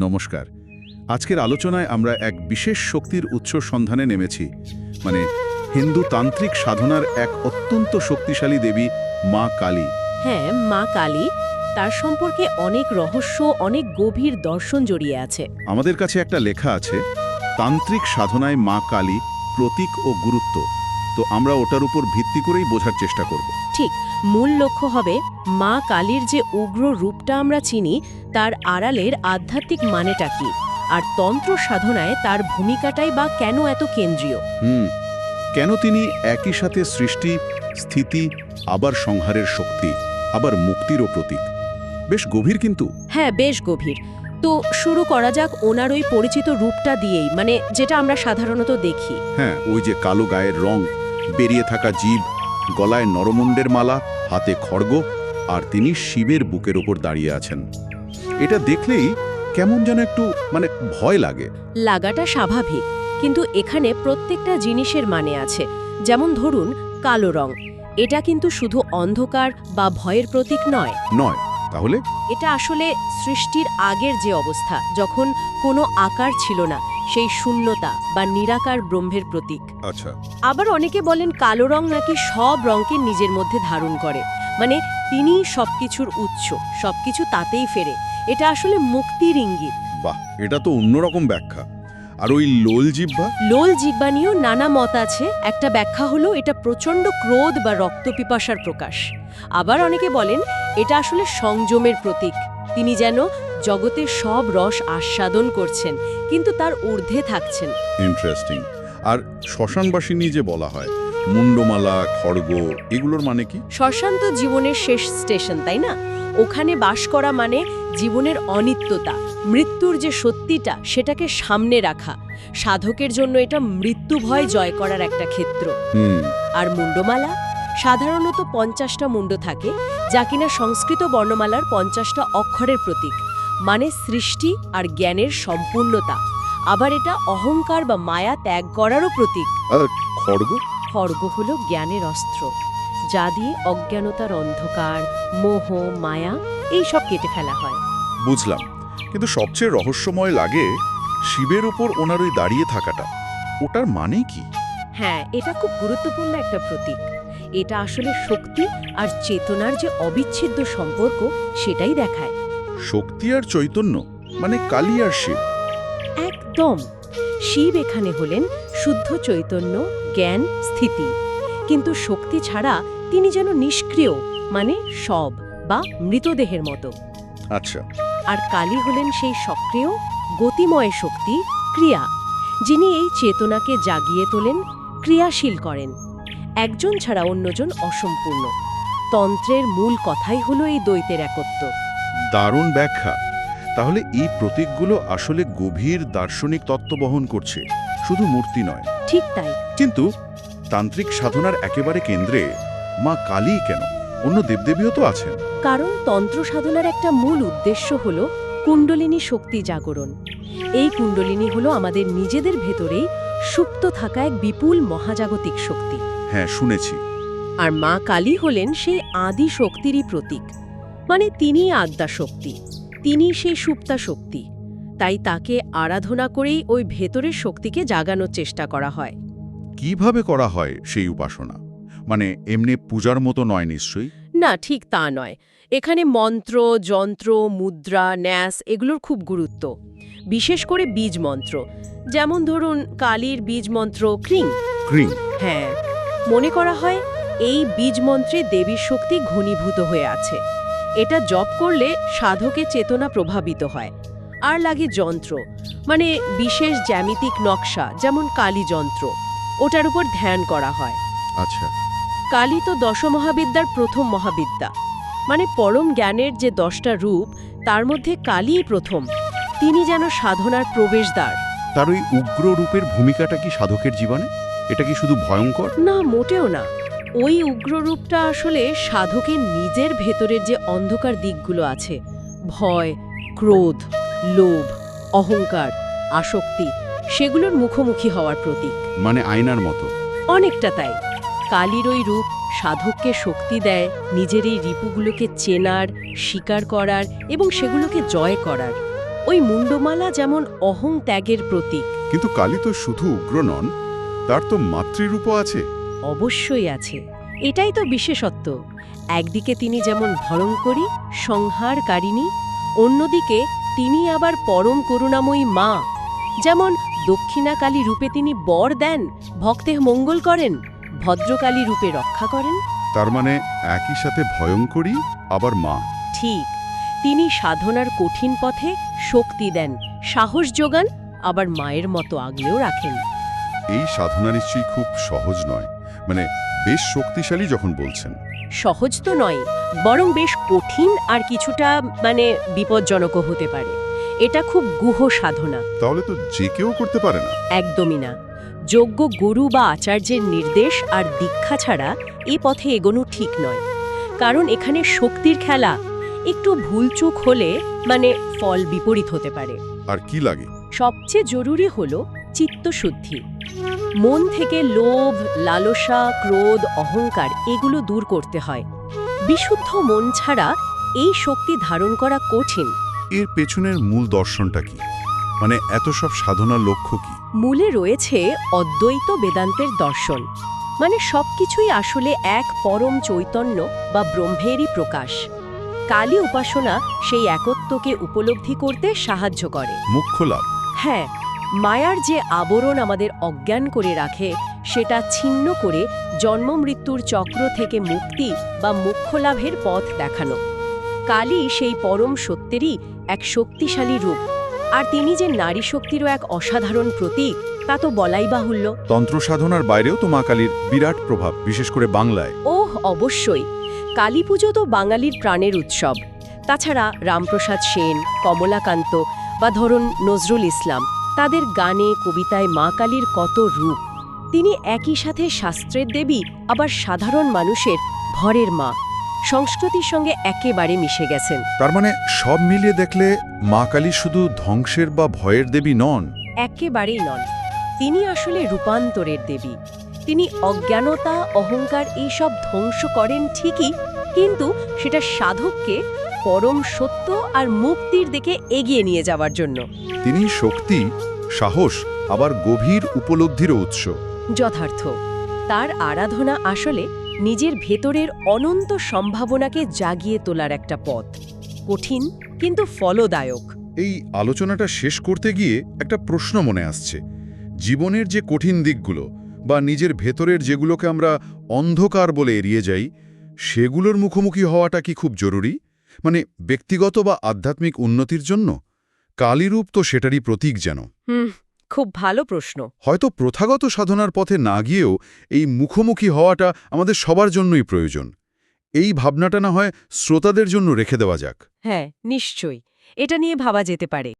নমস্কার। আজকের আলোচনায় আমরা এক বিশেষ শক্তির উৎস সন্ধানে নেমেছি মানে হিন্দু তান্ত্রিক সাধনার এক অত্যন্ত শক্তিশালী দেবী মা কালী। হ্যাঁ মা কালী তার সম্পর্কে অনেক রহস্য অনেক গভীর দর্শন জড়িয়ে আছে। আমাদের কাছে একটা লেখা আছে তান্ত্রিক সাধনায় মা কালী প্রতীক ও গুরুত্ব। তো আমরা ওটার উপর ভিত্তি করেই বোঝার চেষ্টা করব। ঠিক মূল লক্ষ্য হবে মা কালীর যে উগ্র রূপটা আমরা চিনি তার আড়ালের আধ্যাত্মিক মানেটা কি? আর তন্ত্র সাধনায় তার ভূমিকাটাই বা কেন এত কেন্দ্রীয়? হুম কেন তিনি একই সাথে সৃষ্টি স্থিতি আবার সংহারের শক্তি আবার মুক্তিরও প্রতীক? বেশ গভীর কিন্তু। হ্যাঁ বেশ গভীর। তো শুরু করা যাক ওনার ওই পরিচিত রূপটা দিয়েই মানে যেটা আমরা সাধারণত দেখি। হ্যাঁ ওই যে কালো গায়ের রং বেরিয়ে থাকা জীব গলায় নরমুণ্ডের মালা হাতে খড়গ আর তিনি শিবের বুকের ওপর দাঁড়িয়ে আছেন। এটা দেখলেই কেমন যেন একটু মানে ভয় লাগে। লাগাটা স্বাভাবিক কিন্তু এখানে প্রত্যেকটা জিনিসের মানে আছে। যেমন ধরুন কালো রং। এটা কিন্তু শুধু অন্ধকার বা ভয়ের প্রতীক নয়। নয় তাহলে? এটা আসলে সৃষ্টির আগের যে অবস্থা যখন কোনো আকার ছিল না সেই শূন্যতা বা নিরাকার ব্রহ্মের প্রতীক। আচ্ছা। আবার অনেকে বলেন কালো রং নাকি সব রঙকে নিজের মধ্যে ধারণ করে। মানে তিনিই সবকিছুর উৎস সবকিছু তাতেই ফেরে। এটা আসলে মুক্তির ইঙ্গিত। বাহ এটা তো অন্যরকম ব্যাখ্যা। আর ওই লোল জিব্বা লোল জিব্বা নিয়েও নানা মত আছে। একটা ব্যাখ্যা হলো এটা প্রচণ্ড ক্রোধ বা রক্তপিপাসার প্রকাশ। আবার অনেকে বলেন এটা আসলে সংযমের প্রতীক। তিনি যেন জগতের সব রস আস্বাদন করছেন কিন্তু তার ঊর্ধ্বে থাকছেন। ইন্টারেস্টিং আর শ্মশানবাসিনী যে বলা হয় মুন্ডমালা খড়গ এগুলোর মানে কি? শ্মশান তো জীবনের শেষ স্টেশন তাই না? ওখানে বাস করা মানে জীবনের অনিত্যতা মৃত্যুর যে সত্যিটা সেটাকে সামনে রাখা। সাধকের জন্য এটা মৃত্যু ভয় জয় করার একটা ক্ষেত্র। আর মুন্ডমালা? সাধারণত পঞ্চাশটা মুন্ড থাকে যা কিনা সংস্কৃত বর্ণমালার পঞ্চাশটা অক্ষরের প্রতীক মানে সৃষ্টি আর জ্ঞানের সম্পূর্ণতা। আবার এটা অহংকার বা মায়া ত্যাগ করারও প্রতীক। খড়গ? খড়গ হল জ্ঞানের অস্ত্র যা দিয়ে অজ্ঞানতার অন্ধকার মোহ মায়া এই সব কেটে ফেলা হয়। বুঝলাম। কিন্তু সবচেয়ে রহস্যময় লাগে শিবের উপর ওনার ওই দাঁড়িয়ে থাকাটা। ওটার মানে কি? হ্যাঁ এটা খুব গুরুত্বপূর্ণ একটা প্রতীক। এটা আসলে শক্তি আর চেতনার যে অবিচ্ছেদ্য সম্পর্ক সেটাই দেখায়। শক্তি আর চৈতন্য মানে কালী আর শিব। একদম। শিব এখানে হলেন শুদ্ধ চৈতন্য জ্ঞান স্থিতি। কিন্তু শক্তি ছাড়া তিনি যেন নিষ্ক্রিয় মানে সব বা মৃতদেহের মতো। আচ্ছা। আর কালী হলেন সেই সক্রিয় গতিময় শক্তি ক্রিয়া যিনি এই চেতনাকে জাগিয়ে তোলেন ক্রিয়াশীল করেন। একজন ছাড়া অন্যজন অসম্পূর্ণ। তন্ত্রের মূল কথাই হলো এই দ্বৈতের একত্ব। দারুণ ব্যাখ্যা। তাহলে এই প্রতীকগুলো আসলে গভীর দার্শনিক তত্ত্ব বহন করছে। শুধু মূর্তি নয়। ঠিক তাই। কিন্তু তান্ত্রিক সাধনার একেবারে কেন্দ্রে মা কালী কেন? অন্য দেবদেবীও তো আছেন। কারণ তন্ত্র সাধনার একটা মূল উদ্দেশ্য হল কুণ্ডলিনী শক্তি জাগরণ। এই কুণ্ডলিনী হলো আমাদের নিজেদের ভেতরেই সুপ্ত থাকা এক বিপুল মহাজাগতিক শক্তি। হ্যাঁ শুনেছি। আর মা কালী হলেন সেই আদি শক্তিরই প্রতীক। মানে তিনিই আদ্যা শক্তি তিনি সেই সুপ্তা শক্তি। তাই তাকে আরাধনা করেই ওই ভেতরের শক্তিকে জাগানোর চেষ্টা করা হয়। কীভাবে করা হয় সেই উপাসনা? মানে এমনি পূজার মতো নয় নিশ্চয়ই? না ঠিক তা নয়। এখানে মন্ত্র যন্ত্র মুদ্রা ন্যাস এগুলোর খুব গুরুত্ব। বিশেষ করে বীজ মন্ত্র। যেমন ধরুন কালীর বীজ মন্ত্র ক্রিং। ক্রিং। হ্যাঁ মনে করা হয় এই বীজ মন্ত্রে দেবীর শক্তি ঘনীভূত হয়ে আছে। এটা জপ করলে সাধকে চেতনা প্রভাবিত হয়। আর লাগে যন্ত্র মানে বিশেষ জ্যামিতিক নকশা যেমন কালী যন্ত্র ওটার উপর ধ্যান করা হয়। আচ্ছা। কালী তো দশমহাবিদ্যার প্রথম মহাবিদ্যা মানে পরম জ্ঞানের যে দশটা রূপ তার মধ্যে কালীই প্রথম। তিনি যেন সাধনার প্রবেশদ্বার। তার ওই উগ্র রূপের ভূমিকাটা কি সাধকের জীবনে? এটা কি শুধু ভয়ঙ্কর? না মোটেও না। ওই উগ্র রূপটা আসলে সাধকের নিজের ভেতরের যে অন্ধকার দিকগুলো আছে ভয় ক্রোধ লোভ অহংকার আসক্তি সেগুলোর মুখোমুখি হওয়ার প্রতীক। মানে আয়নার মতো। অনেকটা তাই। কালীর ওই রূপ সাধককে শক্তি দেয় নিজের এই রিপুগুলোকে চেনার স্বীকার করার এবং সেগুলোকে জয় করার। ওই মুন্ডমালা যেমন অহং ত্যাগের প্রতীক। কিন্তু কালী তো শুধু উগ্র নন তার তো মাতৃরূপও আছে। অবশ্যই আছে। এটাই তো বিশেষত্ব। একদিকে তিনি যেমন ভয়ঙ্করী সংহারকারিণী অন্যদিকে তিনি আবার পরম করুণাময়ী মা। যেমন দক্ষিণাকালী রূপে তিনি বর দেন ভক্তে মঙ্গল করেন ভদ্রকালী রূপে রক্ষা করেন। তার মানে একই সাথে ভয়ঙ্করী আবার মা। ঠিক তিনি সাধনার কঠিন পথে শক্তি দেন সাহস যোগান আবার মায়ের মতো আগলেও রাখেন। এই সাধনা নিশ্চয়ই খুব সহজ নয় মানে বেশ শক্তিশালী যখন বলছেন। সহজ তো নয় বরং বেশ কঠিন আর কিছুটা মানে বিপজ্জনকও হতে পারে। এটা খুব গুহ সাধনা। তাহলে তো যে কেউ করতে পারে না। একদমই না। যোগ্য গুরু বা আচার্যের নির্দেশ আর দীক্ষা ছাড়া এই পথে এগোনো ঠিক নয়। কারণ এখানে শক্তির খেলা একটু ভুলচুক হলে মানে ফল বিপরীত হতে পারে। আর কি লাগে? সবচেয়ে জরুরি হল চিত্তশুদ্ধি। মন থেকে লোভ লালসা ক্রোধ অহংকার এগুলো দূর করতে হয়। বিশুদ্ধ মন ছাড়া এই শক্তি ধারণ করা কঠিন। এর পেছনের মূল দর্শনটা কি? মানে এত সব সাধনার লক্ষ্য কি? মূলে রয়েছে অদ্বৈত বেদান্তের দর্শন। মানে সবকিছুই আসলে এক পরম চৈতন্য বা ব্রহ্মেরই প্রকাশ। কালী উপাসনা সেই একত্বকে উপলব্ধি করতে সাহায্য করে। মুখ্য লাভ। হ্যাঁ মায়ার যে আবরণ আমাদের অজ্ঞান করে রাখে সেটা ছিন্ন করে জন্ম মৃত্যুর চক্র থেকে মুক্তি বা মোক্ষলাভের পথ দেখানো। কালী সেই পরম সত্যেরই এক শক্তিশালী রূপ। আর তিনি যে নারী শক্তিরও এক অসাধারণ প্রতীক তা তো বলাই বাহুল্য। তন্ত্র সাধনার বাইরেও তো মা কালীর বিরাট প্রভাব বিশেষ করে বাংলায়। ওহ অবশ্যই। কালী পুজো তো বাঙালির প্রাণের উৎসব। তাছাড়া রামপ্রসাদ সেন কমলাকান্ত বা ধরুন নজরুল ইসলাম। তাদের গানে কবিতায় মা কালীর কত রূপ। তিনি একই সাথে শাস্ত্রের দেবী আবার সাধারণ মানুষের ভরের মা। সংস্কৃতির সঙ্গে একেবারে মিশে গেছেন। তার মানে সব মিলিয়ে দেখলে মা কালী শুধু ধ্বংসের বা ভয়ের দেবী নন। একেবারেই নন। তিনি আসলে রূপান্তরের দেবী। তিনি অজ্ঞানতা অহংকার এইসব ধ্বংস করেন ঠিকই কিন্তু সেটা সাধককে পরম সত্য আর মুক্তির দিকে এগিয়ে নিয়ে যাওয়ার জন্য। তিনি শক্তি সাহস আবার গভীর উপলব্ধিরও উৎস। যথার্থ। তার আরাধনা আসলে নিজের ভেতরের অনন্ত সম্ভাবনাকে জাগিয়ে তোলার একটা পথ। কঠিন কিন্তু ফলদায়ক। এই আলোচনাটা শেষ করতে গিয়ে একটা প্রশ্ন মনে আসছে। জীবনের যে কঠিন দিকগুলো বা নিজের ভেতরের যেগুলোকে আমরা অন্ধকার বলে এড়িয়ে যাই সেগুলোর মুখোমুখি হওয়াটা কি খুব জরুরি? মানে ব্যক্তিগত বা আধ্যাত্মিক উন্নতির জন্য? কালীরূপ তো সেটারই প্রতীক যেন। খুব ভালো প্রশ্ন। হয়তো প্রথাগত সাধনার পথে না গিয়েও এই মুখোমুখি হওয়াটা আমাদের সবার জন্যই প্রয়োজন। এই ভাবনাটা না হয় শ্রোতাদের জন্য রেখে দেওয়া যাক। হ্যাঁ নিশ্চয়ই। এটা নিয়ে ভাবা যেতে পারে।